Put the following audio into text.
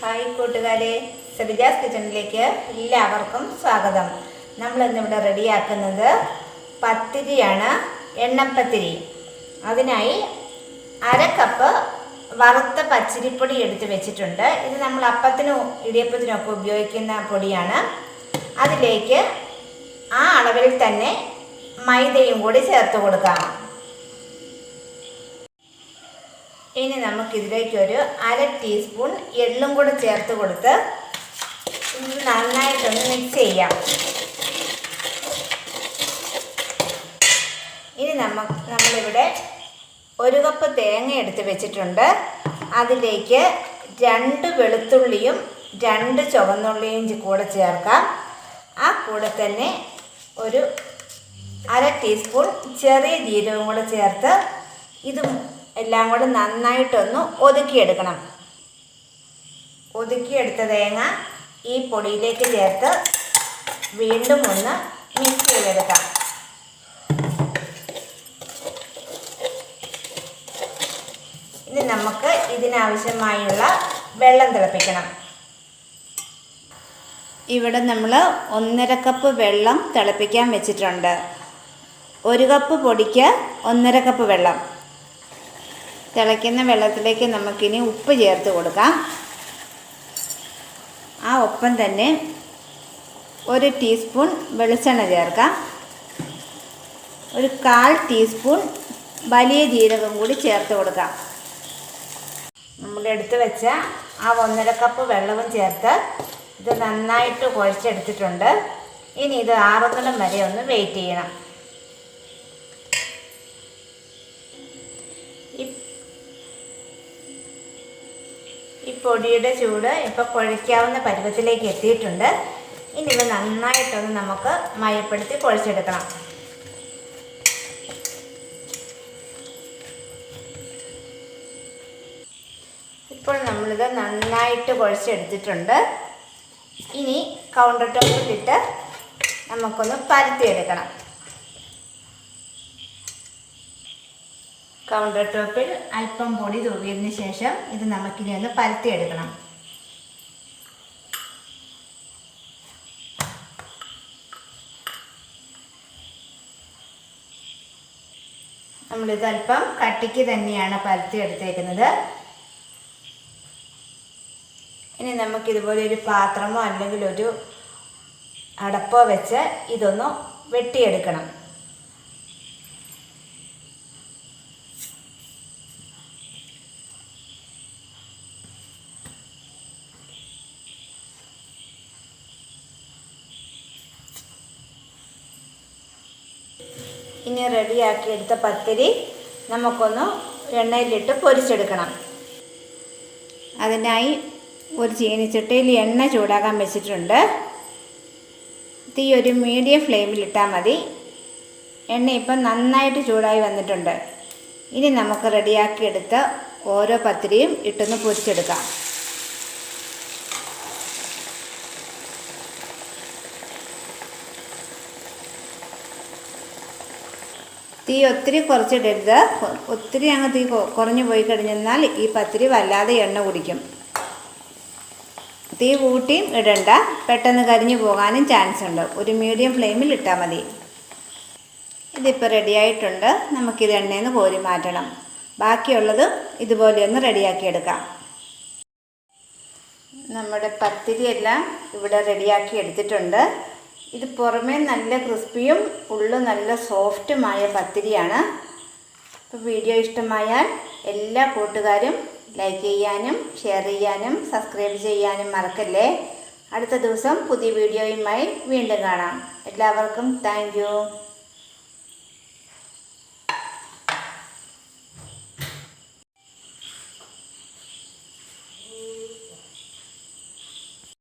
Hi കൂട്ടുകാരെ. സബിജാസ് കിച്ചണിലേക്ക് എല്ലാവർക്കും സ്വാഗതം. നമ്മൾ ഇന്നിവിടെ റെഡിയാക്കുന്നത് പത്തിരിയാണ് എണ്ണപ്പത്തിരി. അതിനായി അര കപ്പ് വറുത്ത പച്ചരിപ്പൊടി എടുത്ത് വെച്ചിട്ടുണ്ട്. ഇത് നമ്മൾ അപ്പത്തിനും ഇടിയപ്പത്തിനൊക്കെ ഉപയോഗിക്കുന്ന പൊടിയാണ്. അതിലേക്ക് ആ അളവിൽ തന്നെ മൈദയും കൂടി ചേർത്ത് കൊടുക്കാം. ഇനി നമുക്കിതിലേക്ക് ഒരു അര ടീസ്പൂൺ എള്ളും കൂടെ ചേർത്ത് കൊടുത്ത് നന്നായിട്ടൊന്ന് മിക്സ് ചെയ്യാം. ഇനി നമ്മ നമ്മളിവിടെ ഒരു കപ്പ് തേങ്ങ എടുത്ത് വെച്ചിട്ടുണ്ട്. അതിലേക്ക് രണ്ട് വെളുത്തുള്ളിയും രണ്ട് ചുവന്നുള്ളിയും കൂടെ ചേർക്കാം. ആ കൂടെ തന്നെ ഒരു അര ടീസ്പൂൺ ചെറിയ ജീരകം കൂടെ ചേർത്ത് ഇത് എല്ലാം കൂടെ നന്നായിട്ടൊന്ന് ഒതുക്കിയെടുക്കണം. ഒതുക്കിയെടുത്ത തേങ്ങ ഈ പൊടിയിലേക്ക് ചേർത്ത് വീണ്ടും ഒന്ന് മിക്സ് ചെയ്തെടുക്കാം. ഇനി നമുക്ക് ഇതിനാവശ്യമായുള്ള വെള്ളം തിളപ്പിക്കണം. ഇവിടെ നമ്മൾ ഒന്നര കപ്പ് വെള്ളം തിളപ്പിക്കാൻ വെച്ചിട്ടുണ്ട്. ഒരു കപ്പ് പൊടിക്ക് ഒന്നര കപ്പ് വെള്ളം. തിളയ്ക്കുന്ന വെള്ളത്തിലേക്ക് നമുക്കിനി ഉപ്പ് ചേർത്ത് കൊടുക്കാം. ആ ഒപ്പം തന്നെ ഒരു ടീസ്പൂൺ വെളിച്ചെണ്ണ ചേർക്കാം. ഒരു കാൽ ടീസ്പൂൺ വലിയ ജീരകം കൂടി ചേർത്ത് കൊടുക്കാം. നമ്മൾ എടുത്ത് വെച്ച ആ ഒന്നര കപ്പ് വെള്ളവും ചേർത്ത് ഇത് നന്നായിട്ട് കുഴച്ചെടുത്തിട്ടുണ്ട്. ഇനി ഇത് ആറുന്നിടം വരെ ഒന്ന് വെയിറ്റ് ചെയ്യണം. ഈ പൊടിയുടെ ചൂട് ഇപ്പോൾ കുഴയ്ക്കാവുന്ന പരുവത്തിലേക്ക് എത്തിയിട്ടുണ്ട്. ഇനി ഇവ നന്നായിട്ടൊന്ന് നമുക്ക് മയപ്പെടുത്തി കുഴച്ചെടുക്കണം. ഇപ്പോൾ നമ്മളിത് നന്നായിട്ട് കുഴച്ചെടുത്തിട്ടുണ്ട്. ഇനി കൗണ്ടർ ടോപ്പിലിട്ട് നമുക്കൊന്ന് പരത്തിയെടുക്കണം. കൗണ്ടർ ടോപ്പിൽ അല്പം പൊടി തൂവിയതിന് ശേഷം ഇത് നമുക്കിനി ഒന്ന് പരത്തിയെടുക്കണം. നമ്മളിത് അല്പം കട്ടിക്ക് തന്നെയാണ് പരത്തിയെടുത്തേക്കുന്നത്. ഇനി നമുക്കിതുപോലെ ഒരു പാത്രമോ അല്ലെങ്കിൽ ഒരു അടപ്പോ വെച്ച് ഇതൊന്ന് വെട്ടിയെടുക്കണം. ഇനി റെഡിയാക്കി എടുത്ത പത്തിരി നമുക്കൊന്ന് എണ്ണയിലിട്ട് പൊരിച്ചെടുക്കണം. അതിനായി ഒരു ചീനിച്ചട്ടിയിൽ എണ്ണ ചൂടാക്കാൻ വെച്ചിട്ടുണ്ട്. തീ ഒരു മീഡിയം ഫ്ലെയിമിലിട്ടാൽ മതി. എണ്ണ ഇപ്പം നന്നായിട്ട് ചൂടായി വന്നിട്ടുണ്ട്. ഇനി നമുക്ക് റെഡിയാക്കി എടുത്ത ഓരോ പത്തിരിയും ഇട്ടൊന്ന് പൊരിച്ചെടുക്കാം. തീ ഒത്തിരി കുറച്ചിടരുത്. ഒത്തിരി അങ്ങ് തീ കുറഞ്ഞു പോയി കഴിഞ്ഞെന്നാൽ ഈ പത്തിരി വല്ലാതെ എണ്ണ കുടിക്കും. തീ കൂട്ടിയും ഇടണ്ട. പെട്ടെന്ന് കരിഞ്ഞു പോകാനും ചാൻസ് ഉണ്ട്. ഒരു മീഡിയം ഫ്ലെയിമിൽ ഇട്ടാൽ മതി. ഇതിപ്പോൾ റെഡിയായിട്ടുണ്ട് നമുക്കിത് എണ്ണയിൽ നിന്ന് കോരി മാറ്റണം. ബാക്കിയുള്ളത് ഇതുപോലെ ഒന്ന് റെഡിയാക്കി എടുക്കാം. നമ്മുടെ പത്തിരിയെല്ലാം ഇവിടെ റെഡിയാക്കി എടുത്തിട്ടുണ്ട്. ഇത് പുറമേ നല്ല ക്രിസ്പിയും ഉള്ളു നല്ല സോഫ്റ്റുമായ പത്തിരിയാണ്. അപ്പോൾ വീഡിയോ ഇഷ്ടമായാൽ എല്ലാ കൂട്ടുകാരും ലൈക്ക് ചെയ്യാനും ഷെയർ ചെയ്യാനും സബ്സ്ക്രൈബ് ചെയ്യാനും മറക്കല്ലേ? അടുത്ത ദിവസം പുതിയ വീഡിയോയുമായി വീണ്ടും കാണാം. എല്ലാവർക്കും താങ്ക്